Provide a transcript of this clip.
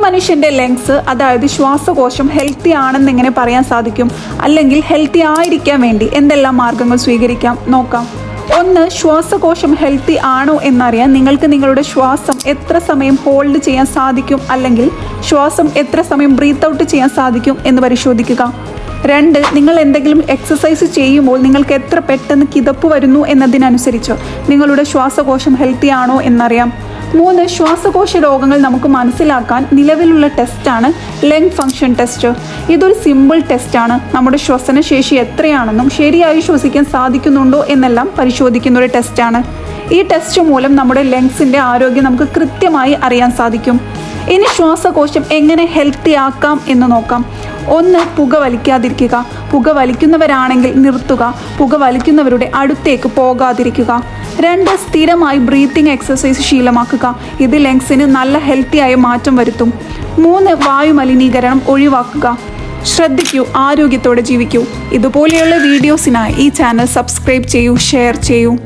മനുഷ്യന്റെ ലങ്സ് അതായത് ശ്വാസകോശം ഹെൽത്തി ആണെന്ന് എങ്ങനെ പറയാൻ സാധിക്കും? അല്ലെങ്കിൽ ഹെൽത്തി ആയിരിക്കാൻ വേണ്ടി എന്തെല്ലാം മാർഗങ്ങൾ സ്വീകരിക്കാം? നോക്കാം. ഒന്ന് ശ്വാസകോശം ഹെൽത്തി ആണോ എന്നറിയാൻ നിങ്ങൾക്ക് നിങ്ങളുടെ ശ്വാസം എത്ര സമയം ഹോൾഡ് ചെയ്യാൻ സാധിക്കും? അല്ലെങ്കിൽ ശ്വാസം എത്ര സമയം ബ്രീത്ത് ഔട്ട് ചെയ്യാൻ സാധിക്കും എന്ന് പരിശോധിക്കുക. രണ്ട് നിങ്ങൾ എന്തെങ്കിലും എക്സസൈസ് ചെയ്യുമ്പോൾ നിങ്ങൾക്ക് എത്ര പെട്ടെന്ന് കിതപ്പ് വരുന്നു എന്നതിനനുസരിച്ച് നിങ്ങളുടെ ശ്വാസകോശം ഹെൽത്തി ആണോ എന്നറിയാം. മൂന്ന് ശ്വാസകോശ രോഗങ്ങൾ നമുക്ക് മനസ്സിലാക്കാൻ നിലവിലുള്ള ടെസ്റ്റാണ് ലങ് ഫങ്ഷൻ ടെസ്റ്റ് ഇതൊരു സിമ്പിൾ ടെസ്റ്റാണ് നമ്മുടെ ശ്വസന ശേഷി എത്രയാണെന്നും ശരിയായി ശ്വസിക്കാൻ സാധിക്കുന്നുണ്ടോ എന്നെല്ലാം പരിശോധിക്കുന്ന ഒരു ടെസ്റ്റാണ് ഈ ടെസ്റ്റ് മൂലം നമ്മുടെ ലങ്സിന്റെ ആരോഗ്യം നമുക്ക് കൃത്യമായി അറിയാൻ സാധിക്കും. ഇനി ശ്വാസകോശം എങ്ങനെ ഹെൽത്തി ആക്കാം എന്ന് നോക്കാം. ഒന്ന് പുക വലിക്കാതിരിക്കുക. പുക വലിക്കുന്നവരാണെങ്കിൽ നിർത്തുക. പുക വലിക്കുന്നവരുടെ അടുത്തേക്ക് പോകാതിരിക്കുക. രണ്ട് സ്ഥിരമായി ബ്രീത്തിങ് എക്സസൈസ് ശീലമാക്കുക. ഇത് ലങ്സിന് നല്ല ഹെൽത്തിയായ മാറ്റം വരുത്തും. മൂന്ന് വായു മലിനീകരണം ഒഴിവാക്കുക. ശ്രദ്ധിക്കൂ ആരോഗ്യത്തോടെ ജീവിക്കൂ. ഇതുപോലെയുള്ള വീഡിയോസിനായി ഈ ചാനൽ സബ്സ്ക്രൈബ് ചെയ്യൂ ഷെയർ ചെയ്യൂ.